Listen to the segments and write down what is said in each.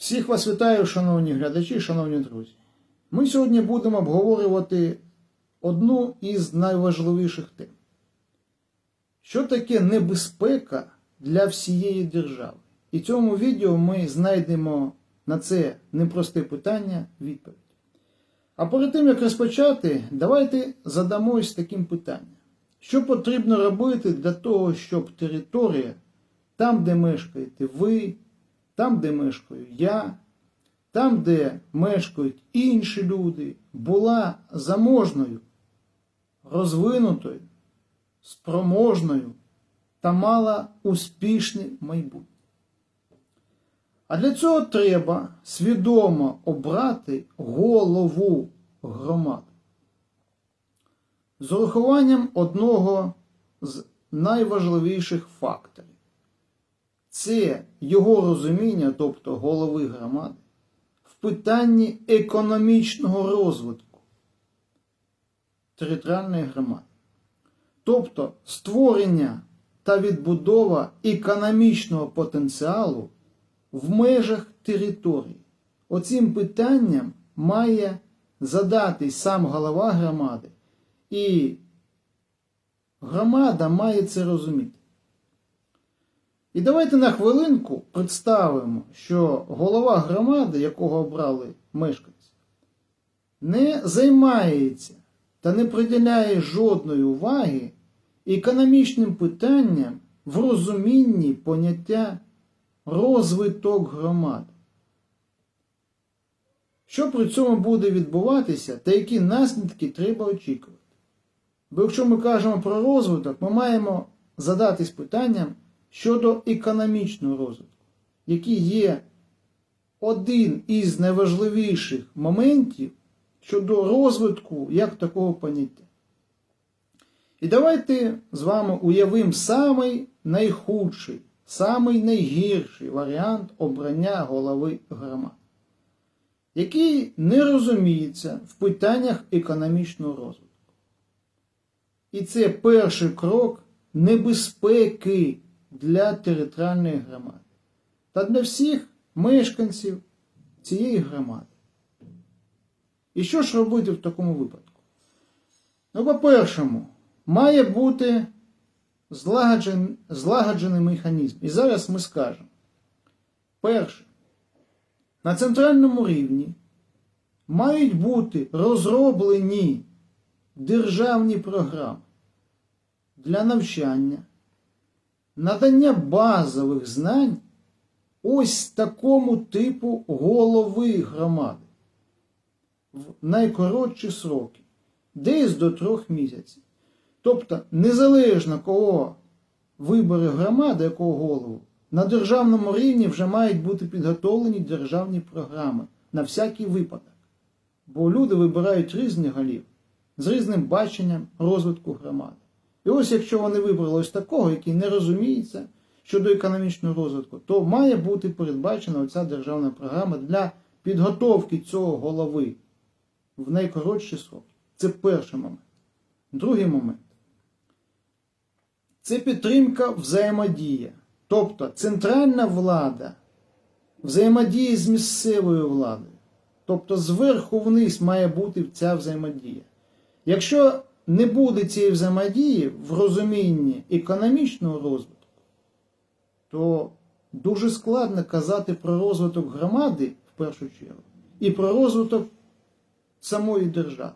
Всіх вас вітаю, шановні глядачі, шановні друзі. Ми сьогодні будемо обговорювати одну із найважливіших тем. Що таке небезпека для всієї держави? І в цьому відео ми знайдемо на це непросте питання відповідь. А перед тим, як розпочати, давайте задамось таким питанням. Що потрібно робити для того, щоб територія, там, де мешкаєте ви, там, де мешкаю я, там, де мешкають інші люди, була заможною, розвинутою, спроможною та мала успішне майбутнє. А для цього треба свідомо обрати голову громади з урахуванням одного з найважливіших факторів це його розуміння, тобто голови громади, в питанні економічного розвитку територіальної громади. Тобто створення та відбудова економічного потенціалу в межах території. Оцим питанням має задатись сам голова громади, і громада має це розуміти. І давайте на хвилинку представимо, що голова громади, якого обрали мешканці, не займається та не приділяє жодної уваги економічним питанням в розумінні поняття розвиток громади. Що при цьому буде відбуватися та які наслідки треба очікувати? Бо якщо ми кажемо про розвиток, ми маємо задатись питанням щодо економічного розвитку, який є один із найважливіших моментів щодо розвитку як такого поняття. І давайте з вами уявимо самий найхудший, самий найгірший варіант обрання голови громад, який не розуміється в питаннях економічного розвитку. І це перший крок небезпеки для територіальної громади та для всіх мешканців цієї громади. І що ж робити в такому випадку? Ну, по-першому, має бути злагоджений, злагоджений механізм. І зараз ми скажемо. Перше, на центральному рівні мають бути розроблені державні програми для навчання, надання базових знань ось такому типу голови громади в найкоротші сроки, десь до трьох місяців. Тобто, незалежно кого вибори громади, якого голову, на державному рівні вже мають бути підготовлені державні програми на всякий випадок. Бо люди вибирають різних голів з різним баченням розвитку громади. І ось якщо вони вибрали ось такого, який не розуміється щодо економічного розвитку, то має бути передбачена оця державна програма для підготовки цього голови в найкоротші сроки. Це перший момент. Другий момент це підтримка взаємодія. Тобто центральна влада взаємодіє з місцевою владою. Тобто зверху вниз має бути ця взаємодія. Якщо не буде цієї взаємодії в розумінні економічного розвитку, то дуже складно казати про розвиток громади в першу чергу і про розвиток самої держави.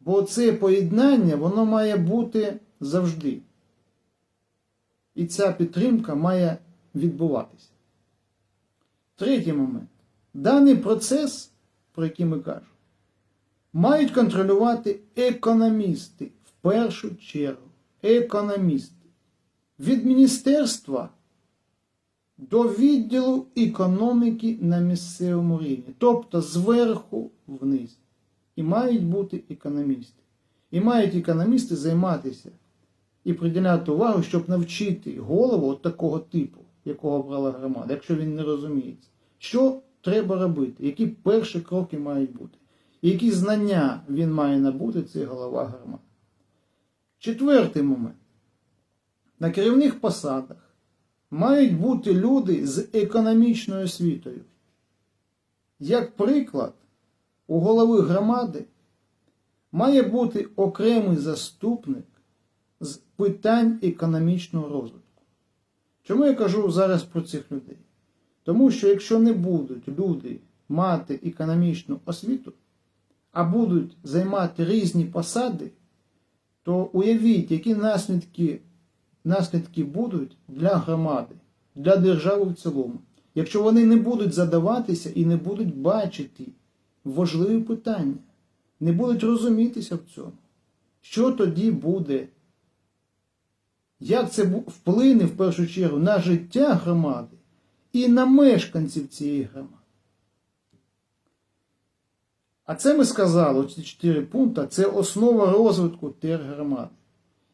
Бо це поєднання воно має бути завжди. І ця підтримка має відбуватися. Третій момент. Даний процес, про який ми кажемо, контролювати економісти в першу чергу. Економісти. Від міністерства до відділу економіки на місцевому рівні. Тобто зверху вниз. І мають бути економісти. І мають економісти займатися і приділяти увагу, щоб навчити голову от такого типу, якого обрала громада, якщо він не розуміється, що треба робити, які перші кроки мають бути, які знання він має набути, це голова громади. Четвертий момент. На керівних посадах мають бути люди з економічною освітою. як приклад, у голови громади має бути окремий заступник з питань економічного розвитку. Чому я кажу зараз про цих людей? Тому що якщо не будуть люди мати економічну освіту, а будуть займати різні посади, то уявіть, які наслідки, наслідки будуть для громади, для держави в цілому, якщо вони не будуть задаватися і не будуть бачити важливі питання, не будуть розумітися в цьому. Що тоді буде? Як це вплине в першу чергу на життя громади і на мешканців цієї громади? А це ми сказали, ці чотири пункти, це основа розвитку тергромади.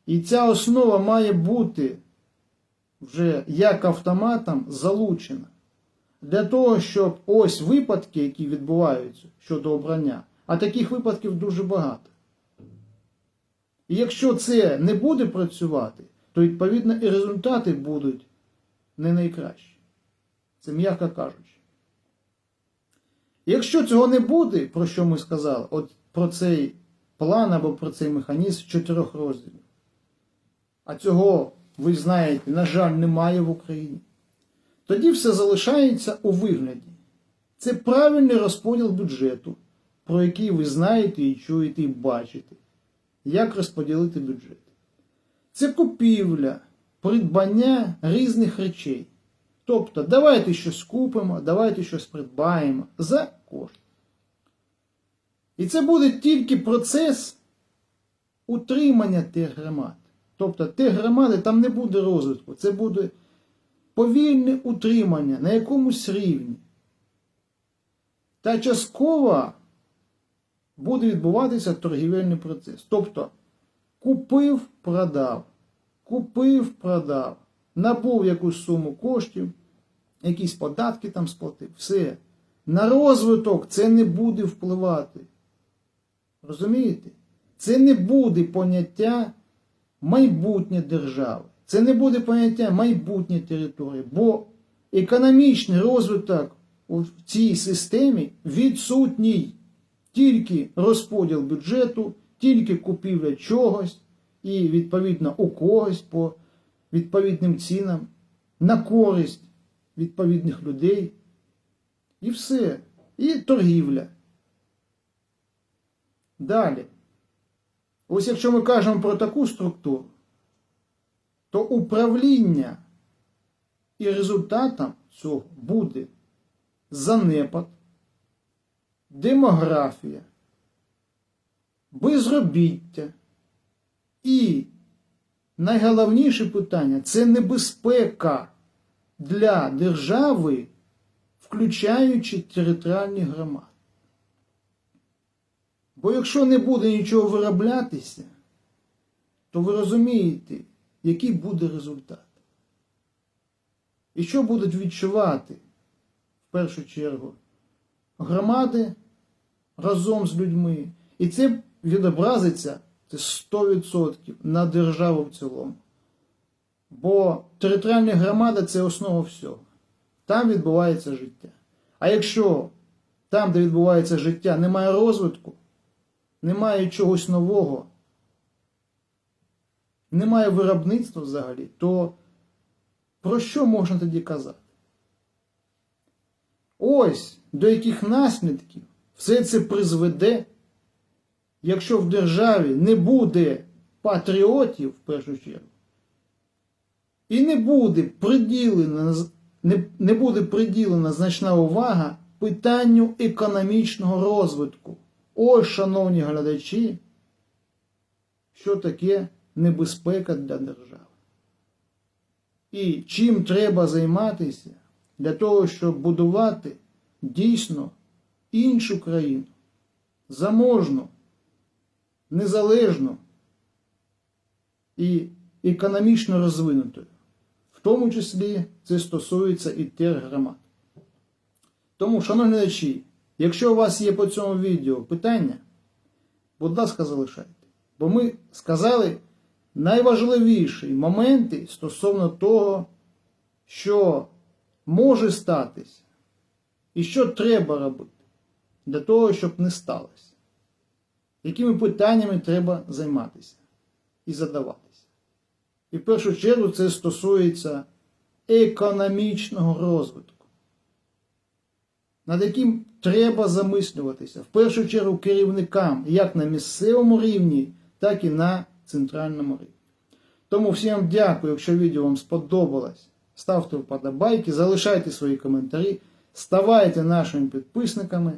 І ця основа має бути вже як автоматом залучена для того, щоб ось випадки, які відбуваються щодо обрання, а таких випадків дуже багато. І якщо це не буде працювати, то відповідно і результати будуть не найкращі. Це м'яко кажучи. Якщо цього не буде, про що ми сказали, от про цей план або про цей механізм чотирьох розділів, а цього, ви знаєте, на жаль, немає в Україні, тоді все залишається у вигляді. Це правильний розподіл бюджету, про який ви знаєте і чуєте і бачите, як розподілити бюджет. Це купівля, придбання різних речей. Тобто, давайте щось купимо, давайте щось придбаємо за кошт. І це буде тільки процес утримання тих громад. Тобто тих громади там не буде розвитку, це буде повільне утримання на якомусь рівні. Та частково буде відбуватися торгівельний процес. Тобто купив, продав, купив, продав, набув якусь суму коштів, якісь податки там сплатив, все. На розвиток це не буде впливати. Розумієте? Це не буде поняття майбутнє держави. Це не буде поняття майбутнє території, бо економічний розвиток у цій системі відсутній. Тільки розподіл бюджету, тільки купівля чогось і, відповідно, у когось по відповідним цінам, на користь відповідних людей. І все. І торгівля. Далі. Ось якщо ми кажемо про таку структуру, то управління і результатом цього буде занепад, демографія, безробіття і найголовніше питання це небезпека для держави, включаючи територіальні громади. Бо якщо не буде нічого вироблятися, то ви розумієте, який буде результат. І що будуть відчувати в першу чергу громади разом з людьми. І це відобразиться це 100% на державу в цілому. Бо територіальна громада це основа всього. Там відбувається життя. А якщо там, де відбувається життя, немає розвитку, немає чогось нового, немає виробництва взагалі, то про що можна тоді казати? Ось до яких наслідків все це призведе, якщо в державі не буде патріотів в першу чергу, і не буде приділена, не, не буде приділена значна увага питанню економічного розвитку. Ось, шановні глядачі, що таке небезпека для держави. І чим треба займатися для того, щоб будувати дійсно іншу країну, заможну, незалежну і економічно розвинутою. В тому числі це стосується і тергромад. Тому, шановні глядачі, якщо у вас є по цьому відео питання, будь ласка, залишайте. Бо ми сказали найважливіші моменти стосовно того, що може статися і що треба робити. для того, щоб не сталося? Якими питаннями треба займатися і задаватися? І в першу чергу це стосується економічного розвитку, над яким треба замислюватися, в першу чергу керівникам, як на місцевому рівні, так і на центральному рівні. Тому всім дякую, якщо відео вам сподобалось. Ставте вподобайки, залишайте свої коментарі, ставайте нашими підписниками.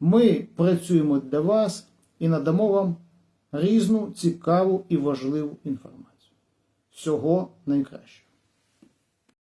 Ми працюємо для вас і надамо вам різну, цікаву і важливу інформацію. Всього найкращого.